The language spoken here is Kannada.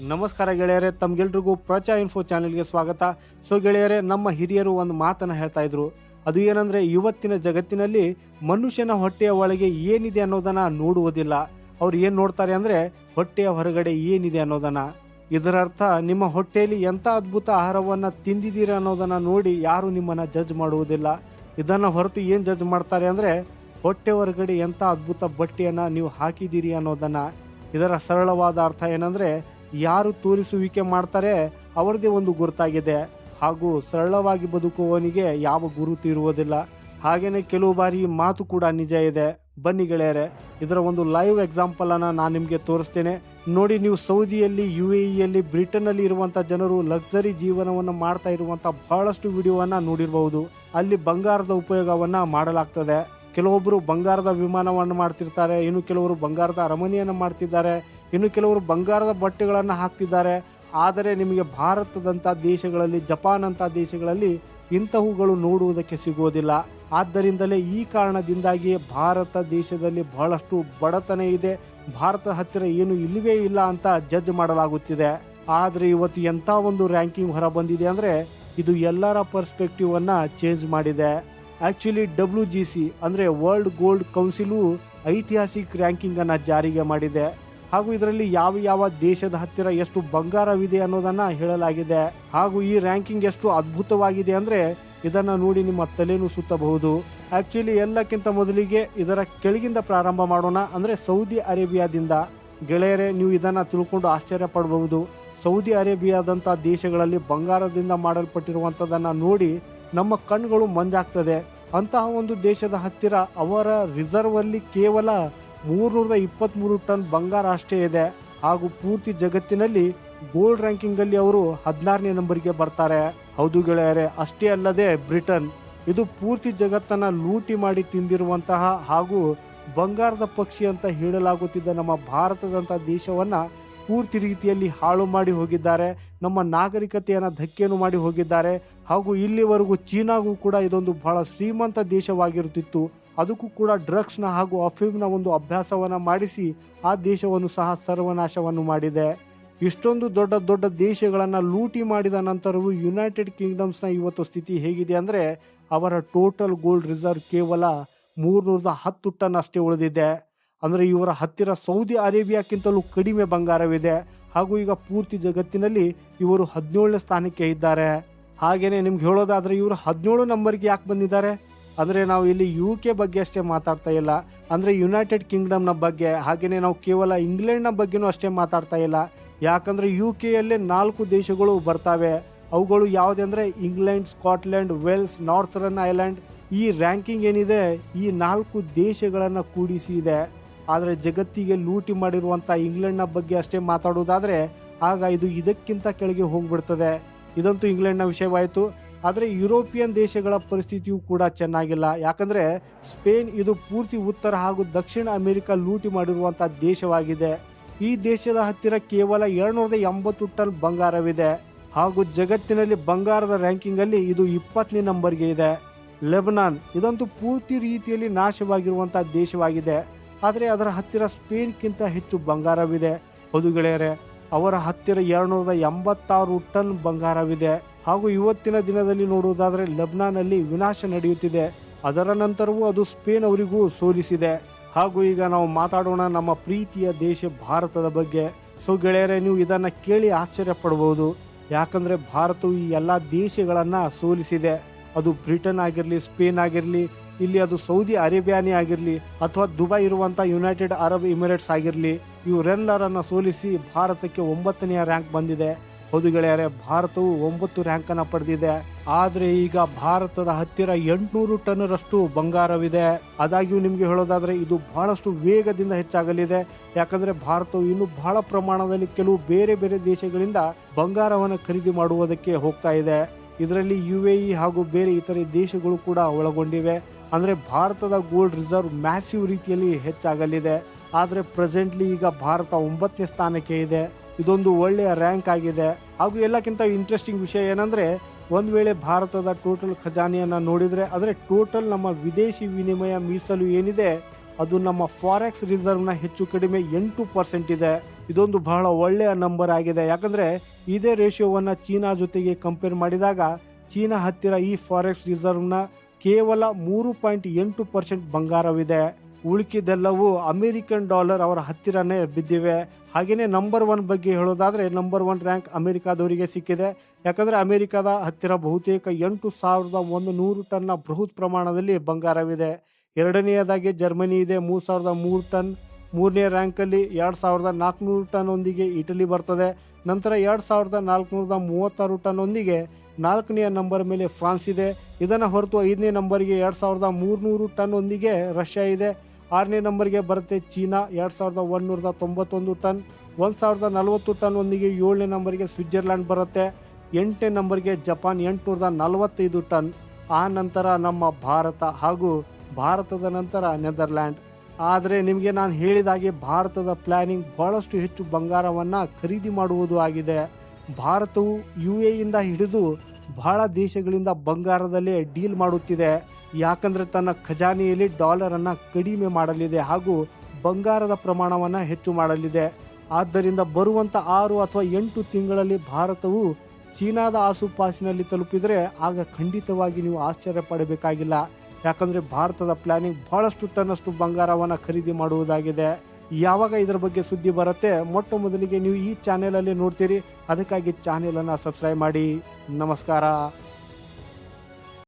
ನಮಸ್ಕಾರ ಗೆಳೆಯರೆ, ತಮ್ಗೆಲ್ರಿಗೂ ಪ್ರಚಾ ಇನ್ಫೋ ಚಾನೆಲ್ಗೆ ಸ್ವಾಗತ. ಸೊ ಗೆಳೆಯರೆ, ನಮ್ಮ ಹಿರಿಯರು ಒಂದು ಮಾತನ್ನು ಹೇಳ್ತಾ ಇದ್ರು. ಅದು ಏನಂದ್ರೆ, ಇವತ್ತಿನ ಜಗತ್ತಿನಲ್ಲಿ ಮನುಷ್ಯನ ಹೊಟ್ಟೆಯ ಒಳಗೆ ಏನಿದೆ ಅನ್ನೋದನ್ನ ನೋಡುವುದಿಲ್ಲ. ಅವ್ರು ಏನು ನೋಡ್ತಾರೆ ಅಂದ್ರೆ, ಹೊಟ್ಟೆಯ ಹೊರಗಡೆ ಏನಿದೆ ಅನ್ನೋದನ್ನ. ಇದರ ಅರ್ಥ ನಿಮ್ಮ ಹೊಟ್ಟೆಯಲ್ಲಿ ಎಂಥ ಅದ್ಭುತ ಆಹಾರವನ್ನ ತಿಂದಿದ್ದೀರಿ ಅನ್ನೋದನ್ನ ನೋಡಿ ಯಾರು ನಿಮ್ಮನ್ನ ಜಡ್ಜ್ ಮಾಡುವುದಿಲ್ಲ. ಇದನ್ನ ಹೊರತು ಏನು ಜಡ್ಜ್ ಮಾಡ್ತಾರೆ ಅಂದ್ರೆ, ಹೊಟ್ಟೆ ಹೊರಗಡೆ ಎಂಥ ಅದ್ಭುತ ಬಟ್ಟೆಯನ್ನು ನೀವು ಹಾಕಿದ್ದೀರಿ ಅನ್ನೋದನ್ನ. ಇದರ ಸರಳವಾದ ಅರ್ಥ ಏನಂದ್ರೆ ಯಾರು ತೋರಿಸುವಿಕೆ ಮಾಡ್ತಾರೆ ಅವರದೇ ಒಂದು ಗುರುತಾಗಿದೆ. ಹಾಗೂ ಸರಳವಾಗಿ ಬದುಕುವವನಿಗೆ ಯಾವ ಗುರುತು ಇರುವುದಿಲ್ಲ ಹಾಗೇನೆ ಕೆಲವು ಬಾರಿ ಮಾತು ಕೂಡ ನಿಜ ಇದೆ. ಬನ್ನಿ ಗೆಳೆಯರೆ, ಇದರ ಒಂದು ಲೈವ್ ಎಕ್ಸಾಂಪಲ್ ಅನ್ನ ನಾನು ನಿಮಗೆ ತೋರಿಸ್ತೇನೆ. ನೋಡಿ, ನೀವು ಸೌದಿಯಲ್ಲಿ ಯು ಎ ಇಯಲ್ಲಿ ಬ್ರಿಟನ್ ಅಲ್ಲಿ ಇರುವಂತ ಜನರು ಲಕ್ಸರಿ ಜೀವನವನ್ನು ಮಾಡ್ತಾ ಇರುವಂಥ ಬಹಳಷ್ಟು ವಿಡಿಯೋವನ್ನ ನೋಡಿರಬಹುದು. ಅಲ್ಲಿ ಬಂಗಾರದ ಉಪಯೋಗವನ್ನ ಮಾಡಲಾಗ್ತದೆ. ಕೆಲವೊಬ್ಬರು ಬಂಗಾರದ ವಿಮಾನವನ್ನು ಮಾಡ್ತಿರ್ತಾರೆ, ಇನ್ನು ಕೆಲವರು ಬಂಗಾರದ ಅರಮನೆಯನ್ನು ಮಾಡ್ತಿದ್ದಾರೆ. ಇನ್ನು ಕೆಲವರು ಬಂಗಾರದ ಬಟ್ಟೆಗಳನ್ನು ಹಾಕ್ತಿದ್ದಾರೆ. ಆದರೆ ನಿಮಗೆ ಭಾರತದಂಥ ದೇಶಗಳಲ್ಲಿ ಜಪಾನ್ ಅಂತ ದೇಶಗಳಲ್ಲಿ ಇಂತಹವುಗಳು ನೋಡುವುದಕ್ಕೆ ಸಿಗುವುದಿಲ್ಲ. ಆದ್ದರಿಂದಲೇ ಈ ಕಾರಣದಿಂದಾಗಿ ಭಾರತ ದೇಶದಲ್ಲಿ ಬಹಳಷ್ಟು ಬಡತನ ಇದೆ. ಭಾರತ ಹತ್ತಿರ ಏನು ಇಲ್ಲವೇ ಇಲ್ಲ ಅಂತ ಜಡ್ಜ್ ಮಾಡಲಾಗುತ್ತಿದೆ. ಆದರೆ ಇವತ್ತು ಎಂಥ ಒಂದು ರ್ಯಾಂಕಿಂಗ್ ಹೊರ ಬಂದಿದೆ ಅಂದರೆ ಇದು ಎಲ್ಲರ ಪರ್ಸ್ಪೆಕ್ಟಿವ್ ಅನ್ನ ಚೇಂಜ್ ಮಾಡಿದೆ. ಆಕ್ಚುಲಿ ಡಬ್ಲ್ಯೂ ಜಿ ಸಿ ಅಂದರೆ ವರ್ಲ್ಡ್ ಗೋಲ್ಡ್ ಕೌನ್ಸಿಲು ಐತಿಹಾಸಿಕ ರ್ಯಾಂಕಿಂಗನ್ನು ಜಾರಿಗೆ ಮಾಡಿದೆ. ಹಾಗೂ ಇದರಲ್ಲಿ ಯಾವ ಯಾವ ದೇಶದ ಹತ್ತಿರ ಎಷ್ಟು ಬಂಗಾರವಿದೆ ಅನ್ನೋದನ್ನ ಹೇಳಲಾಗಿದೆ. ಹಾಗೂ ಈ ರ್ಯಾಂಕಿಂಗ್ ಎಷ್ಟು ಅದ್ಭುತವಾಗಿದೆ ಅಂದ್ರೆ ಇದನ್ನ ನೋಡಿ ನಿಮ್ಮ ತಲೆನೂ ಸುತ್ತಬಹುದು. ಆಕ್ಚುಲಿ ಎಲ್ಲಕ್ಕಿಂತ ಮೊದಲಿಗೆ ಇದರ ಕೆಳಗಿಂದ ಪ್ರಾರಂಭ ಮಾಡೋಣ ಅಂದ್ರೆ ಸೌದಿ ಅರೇಬಿಯಾದಿಂದ. ಗೆಳೆಯರೆ, ನೀವು ಇದನ್ನ ತಿಳ್ಕೊಂಡು ಆಶ್ಚರ್ಯ ಪಡಬಹುದು. ಸೌದಿ ಅರೇಬಿಯಾದಂಥ ದೇಶಗಳಲ್ಲಿ ಬಂಗಾರದಿಂದ ಮಾಡಲ್ಪಟ್ಟಿರುವಂತದನ್ನ ನೋಡಿ ನಮ್ಮ ಕಣ್ಗಳು ಮಂಜಾಗ್ತದೆ. ಅಂತಹ ಒಂದು ದೇಶದ ಹತ್ತಿರ ಅವರ ರಿಸರ್ವ್ ಅಲ್ಲಿ ಕೇವಲ ಮೂರ್ನೂರದ ಇಪ್ಪತ್ತ್ಮೂರು ಟನ್ ಬಂಗಾರ ಅಷ್ಟೇ ಇದೆ. ಹಾಗೂ ಪೂರ್ತಿ ಜಗತ್ತಿನಲ್ಲಿ ಗೋಲ್ಡ್ ರ್ಯಾಂಕಿಂಗ್ ಅಲ್ಲಿ ಅವರು ಹದಿನಾರನೇ ನಂಬರ್ಗೆ ಬರ್ತಾರೆ. ಹೌದು ಗೆಳೆಯರೆ, ಅಷ್ಟೇ ಅಲ್ಲದೆ ಬ್ರಿಟನ್ ಇದು ಪೂರ್ತಿ ಜಗತ್ತನ್ನ ಲೂಟಿ ಮಾಡಿ ತಿಂದಿರುವಂತಹ ಹಾಗೂ ಬಂಗಾರದ ಪಕ್ಷಿ ಅಂತ ಹೇಳಲಾಗುತ್ತಿದ್ದ ನಮ್ಮ ಭಾರತದಂಥ ದೇಶವನ್ನ ಪೂರ್ತಿ ರೀತಿಯಲ್ಲಿ ಹಾಳು ಮಾಡಿ ಹೋಗಿದ್ದಾರೆ. ನಮ್ಮ ನಾಗರಿಕತೆಯನ್ನು ಧಕ್ಕೆಯನ್ನು ಮಾಡಿ ಹೋಗಿದ್ದಾರೆ. ಹಾಗೂ ಇಲ್ಲಿವರೆಗೂ ಚೀನಾಗೂ ಕೂಡ ಇದೊಂದು ಬಹಳ ಶ್ರೀಮಂತ ದೇಶವಾಗಿರುತ್ತಿತ್ತು. ಅದಕ್ಕೂ ಕೂಡ ಡ್ರಗ್ಸ್ನ ಹಾಗೂ ಅಫೀಮ್ನ ಒಂದು ಅಭ್ಯಾಸವನ್ನು ಮಾಡಿಸಿ ಆ ದೇಶವನ್ನು ಸಹ ಸರ್ವನಾಶವನ್ನು ಮಾಡಿದೆ. ಇಷ್ಟೊಂದು ದೊಡ್ಡ ದೊಡ್ಡ ದೇಶಗಳನ್ನು ಲೂಟಿ ಮಾಡಿದ ನಂತರವೂ ಯುನೈಟೆಡ್ ಕಿಂಗ್ಡಮ್ಸ್ನ ಇವತ್ತು ಸ್ಥಿತಿ ಹೇಗಿದೆ ಅಂದರೆ ಅವರ ಟೋಟಲ್ ಗೋಲ್ಡ್ ರಿಸರ್ವ್ ಕೇವಲ ಮೂರ್ನೂರದ ಹತ್ತು ಟನ್ ಅಷ್ಟೇ ಉಳಿದಿದೆ. ಅಂದರೆ ಇವರ ಹತ್ತಿರ ಸೌದಿ ಅರೇಬಿಯಾಕ್ಕಿಂತಲೂ ಕಡಿಮೆ ಬಂಗಾರವಿದೆ. ಹಾಗೂ ಈಗ ಪೂರ್ತಿ ಜಗತ್ತಿನಲ್ಲಿ ಇವರು ಹದಿನೇಳನೇ ಸ್ಥಾನಕ್ಕೆ ಇದ್ದಾರೆ. ಹಾಗೆಯೇ ನಿಮ್ಗೆ ಹೇಳೋದಾದ್ರೆ ಇವರು ಹದಿನೇಳು ನಂಬರ್ಗೆ ಯಾಕೆ ಬಂದಿದ್ದಾರೆ? ಅಂದರೆ ನಾವು ಇಲ್ಲಿ ಯು ಕೆ ಬಗ್ಗೆ ಅಷ್ಟೇ ಮಾತಾಡ್ತಾ ಇಲ್ಲ. ಅಂದರೆ ಯುನೈಟೆಡ್ ಕಿಂಗ್ಡಮ್ನ ಬಗ್ಗೆ ಹಾಗೆಯೇ ನಾವು ಕೇವಲ ಇಂಗ್ಲೆಂಡ್ನ ಬಗ್ಗೆನೂ ಅಷ್ಟೇ ಮಾತಾಡ್ತಾ ಇಲ್ಲ. ಯಾಕಂದರೆ ಯು ಕೆಯಲ್ಲೇ ನಾಲ್ಕು ದೇಶಗಳು ಬರ್ತವೆ. ಅವುಗಳು ಯಾವುದೆಂದರೆ England Scotland Wales Northern Ireland ಈ ರ್ಯಾಂಕಿಂಗ್ ಏನಿದೆ, ಈ ನಾಲ್ಕು ದೇಶಗಳನ್ನು ಕೂಡಿಸಿ ಇದೆ. ಆದರೆ ಜಗತ್ತಿಗೆ ಲೂಟಿ ಮಾಡಿರುವಂಥ ಇಂಗ್ಲೆಂಡ್ನ ಬಗ್ಗೆ ಅಷ್ಟೇ ಮಾತಾಡೋದಾದರೆ ಆಗ ಇದು ಇದಕ್ಕಿಂತ ಕೆಳಗೆ ಹೋಗ್ಬಿಡ್ತದೆ. ಇದಂತೂ ಇಂಗ್ಲೆಂಡ್ನ ವಿಷಯವಾಯಿತು. ಆದರೆ ಯುರೋಪಿಯನ್ ದೇಶಗಳ ಪರಿಸ್ಥಿತಿಯೂ ಕೂಡ ಚೆನ್ನಾಗಿಲ್ಲ. ಯಾಕಂದರೆ ಸ್ಪೇನ್ ಇದು ಪೂರ್ತಿ ಉತ್ತರ ಹಾಗೂ ದಕ್ಷಿಣ ಅಮೆರಿಕ ಲೂಟಿ ಮಾಡಿರುವಂಥ ದೇಶವಾಗಿದೆ. ಈ ದೇಶದ ಹತ್ತಿರ ಕೇವಲ ಎರಡ್ನೂರದ ಎಂಬತ್ತು ಟನ್ ಬಂಗಾರವಿದೆ. ಹಾಗೂ ಜಗತ್ತಿನಲ್ಲಿ ಬಂಗಾರದ ರ್ಯಾಂಕಿಂಗಲ್ಲಿ ಇದು ಇಪ್ಪತ್ತನೇ ನಂಬರ್ಗೆ ಇದೆ. ಲೆಬನಾನ್ ಇದಂತೂ ಪೂರ್ತಿ ರೀತಿಯಲ್ಲಿ ನಾಶವಾಗಿರುವಂಥ ದೇಶವಾಗಿದೆ. ಆದರೆ ಅದರ ಹತ್ತಿರ ಸ್ಪೇನ್ಗಿಂತ ಹೆಚ್ಚು ಬಂಗಾರವಿದೆ. ಹೌದು ಗೆಳೆಯರೆ ಅವರ ಹತ್ತಿರ ಎರಡ್ನೂರ ಎಂಬತ್ತಾರು ಟನ್ ಬಂಗಾರವಿದೆ. ಹಾಗೂ ಇವತ್ತಿನ ದಿನದಲ್ಲಿ ನೋಡುವುದಾದರೆ ಲೆಬ್ನಾನಲ್ಲಿ ವಿನಾಶ ನಡೆಯುತ್ತಿದೆ. ಅದರ ನಂತರವೂ ಅದು ಸ್ಪೇನ್ ಅವರಿಗೂ ಸೋಲಿಸಿದೆ. ಹಾಗೂ ಈಗ ನಾವು ಮಾತಾಡೋಣ ನಮ್ಮ ಪ್ರೀತಿಯ ದೇಶ ಭಾರತದ ಬಗ್ಗೆ. ಸೊ ಗೆಳೆಯರೆ, ನೀವು ಇದನ್ನ ಕೇಳಿ ಆಶ್ಚರ್ಯ ಪಡಬಹುದು ಯಾಕಂದ್ರೆ ಭಾರತವು ಈ ಎಲ್ಲ ದೇಶಗಳನ್ನು ಸೋಲಿಸಿದೆ. ಅದು ಬ್ರಿಟನ್ ಆಗಿರಲಿ, ಸ್ಪೇನ್ ಆಗಿರಲಿ ಇಲ್ಲಿ ಅದು ಸೌದಿ ಅರೇಬಿಯಾನಿ ಆಗಿರಲಿ ಅಥವಾ ದುಬೈ ಇರುವಂಥ ಯುನೈಟೆಡ್ ಅರಬ್ ಎಮಿರೇಟ್ಸ್ ಆಗಿರಲಿ, ಇವರೆಲ್ಲರನ್ನ ಸೋಲಿಸಿ ಭಾರತಕ್ಕೆ ಒಂಬತ್ತನೆಯ ರ್ಯಾಂಕ್ ಬಂದಿದೆ. ಹೌದು ಗೆಳೆಯರೆ, ಭಾರತವು ಒಂಬತ್ತು ರ್ಯಾಂಕ್ ಅನ್ನ ಪಡೆದಿದೆ. ಆದರೆ ಈಗ ಭಾರತದ ಹತ್ತಿರ ಎಂಟುನೂರು ಟನ್ನರಷ್ಟು ಬಂಗಾರವಿದೆ. ಆದಾಗ್ಯೂ ನಿಮಗೆ ಹೇಳೋದಾದರೆ ಇದು ಬಹಳಷ್ಟು ವೇಗದಿಂದ ಹೆಚ್ಚಾಗಲಿದೆ. ಯಾಕಂದ್ರೆ ಭಾರತವು ಇನ್ನು ಬಹಳ ಪ್ರಮಾಣದಲ್ಲಿ ಕೆಲವು ಬೇರೆ ಬೇರೆ ದೇಶಗಳಿಂದ ಬಂಗಾರವನ್ನು ಖರೀದಿ ಮಾಡುವುದಕ್ಕೆ ಹೋಗ್ತಾ ಇದೆ. ಇದರಲ್ಲಿ ಯು ಎ ಹಾಗೂ ಬೇರೆ ಇತರೆ ದೇಶಗಳು ಕೂಡ ಒಳಗೊಂಡಿವೆ. ಅಂದ್ರೆ ಭಾರತದ ಗೋಲ್ಡ್ ರಿಸರ್ವ್ ಮ್ಯಾಸಿವ್ ರೀತಿಯಲ್ಲಿ ಹೆಚ್ಚಾಗಲಿದೆ. ಆದರೆ ಪ್ರೆಸೆಂಟ್ಲಿ ಈಗ ಭಾರತ ಒಂಬತ್ತನೇ ಸ್ಥಾನಕ್ಕೆ ಇದೆ. ಇದೊಂದು ಒಳ್ಳೆಯ ರ್ಯಾಂಕ್ ಆಗಿದೆ. ಹಾಗೂ ಎಲ್ಲಕ್ಕಿಂತ ಇಂಟ್ರೆಸ್ಟಿಂಗ್ ವಿಷಯ ಏನಂದರೆ, ಒಂದು ವೇಳೆ ಭಾರತದ ಟೋಟಲ್ ಖಜಾನೆಯನ್ನು ನೋಡಿದರೆ ಅಂದರೆ ಟೋಟಲ್ ನಮ್ಮ ವಿದೇಶಿ ವಿನಿಮಯ ಮೀಸಲು ಏನಿದೆ, ಅದು ನಮ್ಮ ಫಾರೆಕ್ಸ್ ರಿಸರ್ವ್ನ ಹೆಚ್ಚು ಕಡಿಮೆ ಎಂಟು ಪರ್ಸೆಂಟ್ ಇದೆ. ಇದೊಂದು ಬಹಳ ಒಳ್ಳೆಯ ನಂಬರ್ ಆಗಿದೆ. ಯಾಕಂದರೆ ಇದೇ ರೇಷಿಯೋವನ್ನು ಚೀನಾ ಜೊತೆಗೆ ಕಂಪೇರ್ ಮಾಡಿದಾಗ, ಚೀನಾ ಹತ್ತಿರ ಈ ಫಾರೆಕ್ಸ್ ರಿಸರ್ವ್ನ ಕೇವಲ ಮೂರು ಪಾಯಿಂಟ್ ಎಂಟು ಪರ್ಸೆಂಟ್ ಬಂಗಾರವಿದೆ. ಉಳಿಕಿದೆಲ್ಲವೂ ಅಮೆರಿಕನ್ ಡಾಲರ್ ಅವರ ಹತ್ತಿರನೇ ಬಿದ್ದಿವೆ. ಹಾಗೆಯೇ ನಂಬರ್ ಒನ್ ಬಗ್ಗೆ ಹೇಳೋದಾದರೆ ನಂಬರ್ ಒನ್ ರ್ಯಾಂಕ್ ಅಮೆರಿಕಾದವರಿಗೆ ಸಿಕ್ಕಿದೆ. ಯಾಕಂದರೆ ಅಮೆರಿಕದ ಹತ್ತಿರ ಬಹುತೇಕ ಎಂಟು ಸಾವಿರದ ಒಂದು ನೂರು ಟನ್ನ ಬೃಹತ್ ಪ್ರಮಾಣದಲ್ಲಿ ಬಂಗಾರವಿದೆ. ಎರಡನೆಯದಾಗಿ ಜರ್ಮನಿ ಇದೆ, ಮೂರು ಸಾವಿರದ ಮೂರು ಟನ್. ಮೂರನೇ ರ್ಯಾಂಕಲ್ಲಿ ಎರಡು ಸಾವಿರದ ನಾಲ್ಕುನೂರು ಟನ್ನೊಂದಿಗೆ ಇಟಲಿ ಬರ್ತದೆ. ನಂತರ ಎರಡು ಸಾವಿರದ ನಾಲ್ಕುನೂರದ ಮೂವತ್ತಾರು ಟನ್ನೊಂದಿಗೆ ನಾಲ್ಕನೆಯ ನಂಬರ್ ಮೇಲೆ ಫ್ರಾನ್ಸ್ ಇದೆ. ಇದನ್ನು ಹೊರತು ಐದನೇ ನಂಬರ್ಗೆ ಎರಡು ಸಾವಿರದ ಮೂರುನೂರು ಟನ್ ಒಂದಿಗೆ ರಷ್ಯಾ ಇದೆ. ಆರನೇ ನಂಬರ್ಗೆ ಬರುತ್ತೆ ಚೀನಾ, ಎರಡು ಸಾವಿರದ ಒಂದೂರದ ತೊಂಬತ್ತೊಂದು ಟನ್, ಒಂದು ಸಾವಿರದ ನಲವತ್ತು ಟನ್ ಒಂದಿಗೆ ಏಳನೇ ನಂಬರ್ಗೆ ಸ್ವಿಟ್ಜರ್ಲ್ಯಾಂಡ್ ಬರುತ್ತೆ. ಎಂಟನೇ ನಂಬರ್ಗೆ ಜಪಾನ್, ಎಂಟುನೂರದ ನಲವತ್ತೈದು ಟನ್. ಆ ನಂತರ ನಮ್ಮ ಭಾರತ ಹಾಗೂ ಭಾರತದ ನಂತರ ನೆದರ್ಲ್ಯಾಂಡ್. ಆದರೆ ನಿಮಗೆ ನಾನು ಹೇಳಿದಾಗೆ ಭಾರತದ ಪ್ಲ್ಯಾನಿಂಗ್ ಬಹಳಷ್ಟು ಹೆಚ್ಚು ಬಂಗಾರವನ್ನು ಖರೀದಿ ಮಾಡುವುದು ಆಗಿದೆ. ಭಾರತವು ಯು ಎಯಿಂದ ಹಿಡಿದು ಬಹಳ ದೇಶಗಳಿಂದ ಬಂಗಾರದಲ್ಲೇ ಡೀಲ್ ಮಾಡುತ್ತಿದೆ. ಯಾಕಂದರೆ ತನ್ನ ಖಜಾನೆಯಲ್ಲಿ ಡಾಲರನ್ನು ಕಡಿಮೆ ಮಾಡಲಿದೆ ಹಾಗೂ ಬಂಗಾರದ ಪ್ರಮಾಣವನ್ನು ಹೆಚ್ಚು ಮಾಡಲಿದೆ. ಆದ್ದರಿಂದ ಬರುವಂಥ ಆರು ಅಥವಾ ಎಂಟು ತಿಂಗಳಲ್ಲಿ ಭಾರತವು ಚೀನಾದ ಆಸುಪಾಸಿನಲ್ಲಿ ತಲುಪಿದರೆ ಆಗ ಖಂಡಿತವಾಗಿ ನೀವು ಆಶ್ಚರ್ಯ ಪಡಬೇಕಾಗಿಲ್ಲ. ಯಾಕಂದರೆ ಭಾರತದ ಪ್ಲಾನಿಂಗ್ ಬಹಳಷ್ಟು ಟನ್ನಷ್ಟು ಬಂಗಾರವನ್ನು ಖರೀದಿ ಮಾಡುವುದಾಗಿದೆ. ಯಾವಾಗ ಇದರ ಬಗ್ಗೆ ಸುದ್ದಿ ಬರುತ್ತೆ ಮೊಟ್ಟ ಮೊದಲಿಗೆ ನೀವು ಈ ಚಾನೆಲಲ್ಲಿ ನೋಡ್ತೀರಿ. ಅದಕ್ಕಾಗಿ ಚಾನೆಲನ್ನು ಸಬ್ಸ್ಕ್ರೈಬ್ ಮಾಡಿ. ನಮಸ್ಕಾರ.